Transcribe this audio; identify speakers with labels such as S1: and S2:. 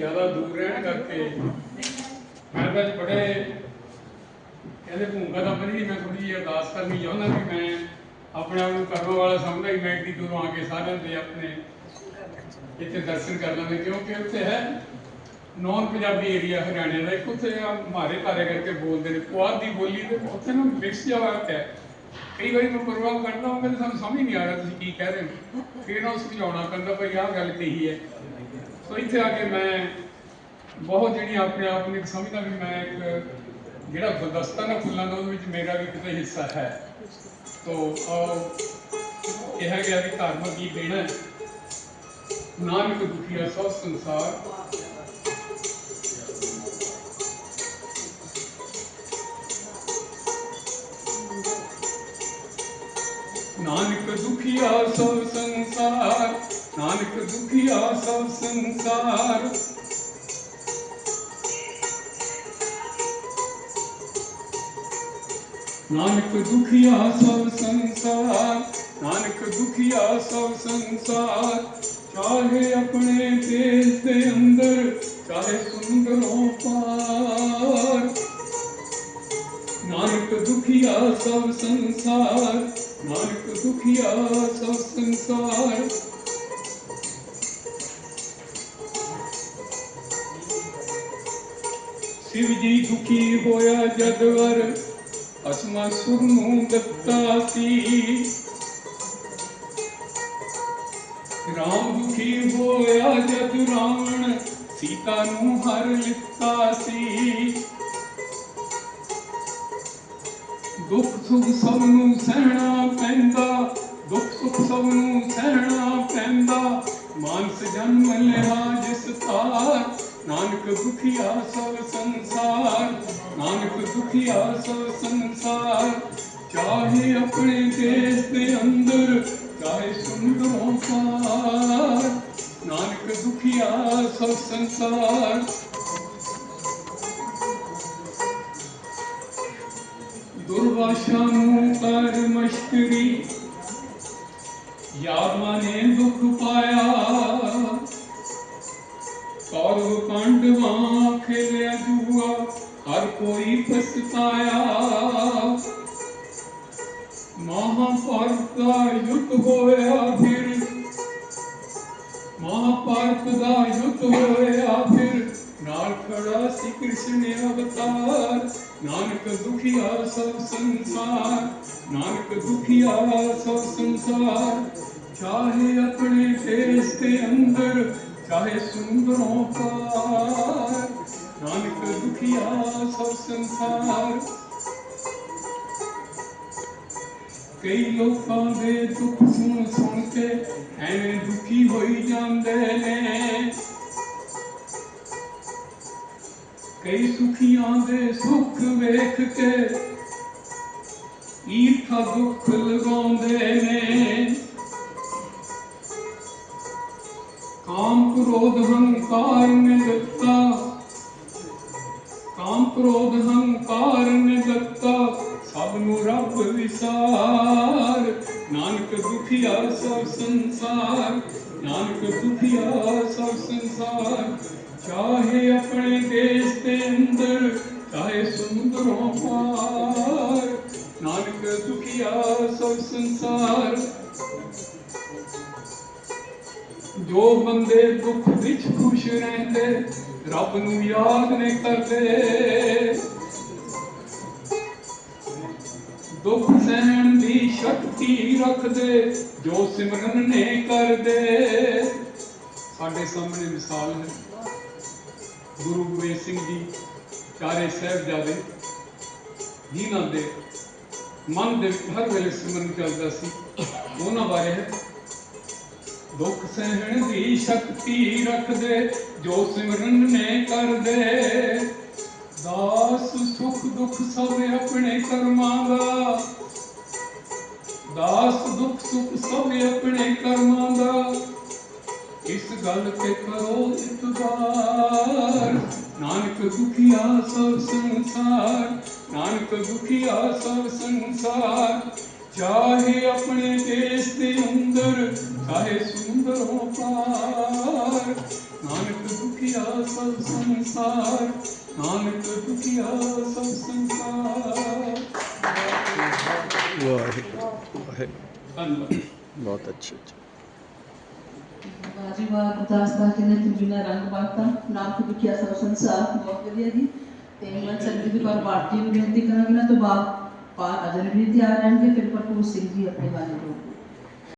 S1: ਜ਼ਿਆਦਾ ਦੂਰ ਰਹਿਣ ਕਰਕੇ। ਮੈਂ ਤਾਂ ਬੜੇ ਕਹਿੰਦੇ ਭੂਮਿਕਾ ਤਾਂ ਬਣੀ ਮੈਂ ਥੋੜੀ ਜਿਹੀ ਅਰਦਾਸ ਕਰਨੀ ਚਾਹੁੰਦਾ ਵੀ ਮੈਂ ਆਪਣੇ ਆਪ ਨੂੰ ਕਰਮ ਵਾਲਾ ਸਮਝਦਾ ਹੀ ਮੈਂ ਇੱਡੀ ਦੂਰੋਂ ਆ ਕੇ ਸਾਰਿਆਂ ਦੇ ਆਪਣੇ ਇੱਥੇ ਦਰਸ਼ਨ ਕਰ ਲਾਂਗੇ, ਕਿਉਂਕਿ ਉੱਥੇ ਹੈ ਨੌਨ ਪੰਜਾਬੀ ਏਰੀਆ ਹਰਿਆਣੇ ਦਾ, ਇੱਕ ਉੱਥੇ ਮਾਰੇ ਤਾਰੇ ਕਰਕੇ ਬੋਲਦੇ ਨੇ, ਪੁਆਧ ਦੀ ਬੋਲੀ ਤੇ ਉੱਥੇ ਨਾ ਮਿਕਸ ਜਿਹਾ ਵਾਕ ਹੈ ਕਈ ਵਾਰੀ ਮੈਂ ਪ੍ਰੋਗਰਾਮ ਕਰਦਾ ਹਾਂ ਮੈਨੂੰ ਸਾਨੂੰ ਸਮਝ ਨਹੀਂ ਆ ਰਿਹਾ ਤੁਸੀਂ ਕੀ ਕਹਿ ਰਹੇ ਹੋ। ਫਿਰ ਨਾ ਸਮਝਾਉਣਾ ਪੈਂਦਾ, ਭਈ ਆਹ ਗੱਲ ਕਹੀ ਹੈ। ਸੋ ਇੱਥੇ ਆ ਕੇ ਮੈਂ ਬਹੁਤ ਜਿਹੜੀ ਆਪਣੇ ਆਪ ਨੂੰ ਸਮਝਦਾ ਵੀ ਮੈਂ ਇੱਕ ਜਿਹੜਾ ਗੁਲਦਸਤਾ ਨਾ ਫੁੱਲਾਂ ਦਾ, ਉਹਦੇ ਵਿੱਚ ਮੇਰਾ ਵੀ ਕਿਤੇ ਹਿੱਸਾ ਹੈ। ਤੋ ਆਓ ਕਿਹਾ ਗਿਆ ਵੀ ਧਰਮ ਕੀ ਦੇਣਾ ਹੈ। ਨਾਨਕ ਦੁਖੀਆ ਸਭ ਸੰਸਾਰ। ਨਾਨਕ ਦੁਖੀਆ ਸਭ ਨਾਨਕ ਦੁਖੀਆ ਸਭ ਸੰਸਾਰ। ਨਾਨਕ ਦੁਖੀਆ ਸਭ ਸੰਸਾਰ। ਨਾਨਕ ਦੁਖੀਆ ਸਭ ਸੰਸਾਰ। ਚਾਹੇ ਆਪਣੇ ਦੇਸ਼ ਦੇ ਅੰਦਰ, ਚਾਹੇ ਸੁੰਦਰੋਂ ਪਾਰ। ਨਾਨਕ ਦੁਖੀਆ ਸਭ ਸੰਸਾਰ। ਨਾਨਕ ਦੁਖੀਆ ਸਭ ਸੰਸਾਰ। ਸ਼ਿਵ ਜੀ ਦੁਖੀ ਹੋਇਆ ਜਦ ਵਰ ਅਸਮਾ ਸੁਰ ਨੂੰ ਦਿੱਤਾ ਸੀ। ਰਾਮ ਦੁਖੀ ਹੋਇਆ ਜਦ ਰਾਵਣ ਸੀਤਾ ਨੂੰ ਹਰ ਲਿੱਤਾ ਸੀ। ਦੁੱਖ ਸੁਖ ਸਭ ਨੂੰ ਸਹਿਣਾ ਪੈਂਦਾ, ਦੁੱਖ ਸੁਖ ਸਭ ਨੂੰ ਸਹਿਣਾ ਪੈਂਦਾ। ਮਾਨਸ ਜਨਮ ਲਿਆ ਜਿਸ ਤਾਰ ਨਾਨਕ ਦੁਖੀਆ ਸਭ ਸੰਸਾਰ, ਨਾਨਕ ਦੁਖੀਆ ਸਭ ਸੰਸਾਰ, ਚਾਹੇ ਆਪਣੇ ਦੇਸ਼ ਦੇ ਅੰਦਰ, ਚਾਹੇ ਸੁੰਦਰੋਂ ਪਾਰ। ਨਾਨਕ ਦੁਖੀਆ ਸਭ ਸੰਸਾਰ। ਦੁਰਵਾਸ਼ਾ ਨੂੰ ਕਰ ਮਸ਼ਕਰੀ, ਯਾਦਵਾਂ ਨੇ ਦੁੱਖ ਪਾਇਆ। ਕੌਰਵ ਪਾਂਡਵਾਂ ਖੇਲਿਆ ਜੂਆ, ਹਰ ਕੋਈ ਪਛਤਾਇਆ। ਮਹਾਭਾਰਤ ਦਾ ਯੁੱਧ ਹੋਇਆ ਫਿਰ, ਮਹਾਭਾਰਤ ਦਾ ਯੁੱਧ ਹੋਇਆ ਫਿਰ। ਨਾਲ ਖੜਾ ਸੀ ਕ੍ਰਿਸ਼ਨ ਅਵਤਾਰ, ਨਾਨਕ ਦੁਖੀਆ ਸਭ ਸੰਸਾਰ, ਨਾਨਕ ਦੁਖੀਆ ਸਭ ਸੰਸਾਰ। ਚਾਹੇ ਆਪਣੇ ਦੇਸ਼ ਦੇ ਅੰਦਰ ਚਾਹੇ ਸੁੰਦਰੋਂ ਪਾਰ, ਨਾਨਕ ਦੁਖੀਆ ਸਭ ਸੰਸਾਰ। ਕਈ ਲੋਕਾਂ ਦੇ ਦੁੱਖ ਸੁਣ ਸੁਣ ਕੇ ਐਵੇਂ ਦੁਖੀ ਹੋਈ ਜਾਂਦੇ ਨੇ। ਕਈ ਸੁਖੀਆਂ ਦੇ ਸੁੱਖ ਵੇਖ ਕੇ ਈਰਖਾ ਦੁੱਖ ਲਗਾਉਂਦੇ ਨੇ। ਕਾਮ ਕ੍ਰੋਧ ਹੰਕਾਰ ਨੇ ਦਿੱਤਾ। ਕਾਮ ਕ੍ਰੋਧ ਹੰਕਾਰ ਨੇ ਦਿੱਤਾ। ਸਭ ਨੂੰ ਰੱਬ ਵਿਸਾਰ। ਨਾਨਕ ਦੁਖੀਆ ਸਭ ਸੰਸਾਰ। ਨਾਨਕ ਦੁਖੀਆ ਸਭ ਸੰਸਾਰ। ਚਾਹੇ ਆਪਣੇ ਦੇਸ਼ ਦੇ ਅੰਦਰ, ਚਾਹੇ ਸਮੁੰਦਰੋਂ ਪਾਰ। ਨਾਨਕ ਦੁਖੀਆ ਸਭ ਸੰਸਾਰ। ਜੋ ਬੰਦੇ ਦੁੱਖ ਵਿੱਚ ਖੁਸ਼ ਰਹਿੰਦੇ, ਰੱਬ ਨੂੰ ਯਾਦ ਨਹੀਂ ਕਰਦੇ। ਦੁੱਖ ਸਹਿਣ ਦੀ ਸ਼ਕਤੀ ਰੱਖਦੇ, ਜੋ ਸਿਮਰਨ ਨੇ ਕਰਦੇ। ਸਾਡੇ ਸਾਹਮਣੇ ਮਿਸਾਲ ਹੈ। ਗੁਰੂ ਗੋਬਿੰਦ ਸਿੰਘ ਜੀ, ਚਾਰੇ ਸਾਹਿਬਜ਼ਾਦੇ, ਜਿਨ੍ਹਾਂ ਦੇ ਮਨ ਦੇ ਹਰ ਵੇਲੇ ਸਿਮਰਨ ਚੱਲਦਾ ਸੀ, ਉਹਨਾਂ ਬਾਰੇ ਹੈ। ਦੁੱਖ ਸਹਿਣ ਦੀ ਸ਼ਕਤੀ ਰੱਖਦੇ, ਜੋ ਸਿਮਰਨ ਨੇ ਕਰਦੇ। ਦਾਸ ਸੁਖ ਦੁਖ ਸਭ ਆਪਣੇ ਕਰਮਾਂ ਦਾ। ਦਾਸ ਦੁਖ ਸੁਖ ਸਭ ਆਪਣੇ ਕਰਮਾਂ ਦਾ। ਇਸ ਗੱਲ ਤੇ ਕਰੋ ਇਤਬਾਰ। ਨਾਨਕ ਦੁਖੀਆ ਸਭ ਸੰਸਾਰ, ਨਾਨਕ ਦੁਖੀਆ ਸਭ ਸੰਸਾਰ। ਚਾਹੇ ਆਪਣੇ ਸੁੰਦਰੋਂ ਪਾਰ ਨਾਨਕ ਦੁਖੀਆ ਸਭ ਸੰਸਾਰ। ਨਾਨਕ ਦੁਖੀਆ ਸਭ ਸੰਸਾਰ।
S2: ਵਾਹਿਗੁਰੂ। ਵਾਹਿਗੁਰੂ
S1: ਧੰਨਵਾਦ।
S2: ਬਹੁਤ ਅੱਛਾ ਅੱਛਾ
S3: ਬਾਜੀ ਵਾਹ ਗੁਰਦਾਸ ਦਾ ਜਿਹਨੇ ਤੁਮੀਨਾ ਰੰਗ ਬਾਤਾ। ਨਾਮ ਤੋਂ ਲਿਖਿਆ ਸਭ ਸੰਸਾਰ। ਬਹੁਤ ਵਧੀਆ ਜੀ। ਤੇ ਮੈਂ ਦੀ ਪਰ ਪਾਰਟੀ ਨੂੰ ਬੇਨਤੀ ਕਰਾਂਗੀ ਨਾ ਤੋਂ ਬਾਅਦ। ਪਾ ਅਜਨ ਵੀ ਤਿਆਰ ਰਹਿਣਗੇ ਫਿਰ ਭਰਪੂਰ ਸਿੰਘ ਜੀ ਆਪਣੇ ਗਾਣੇ ਤੋਂ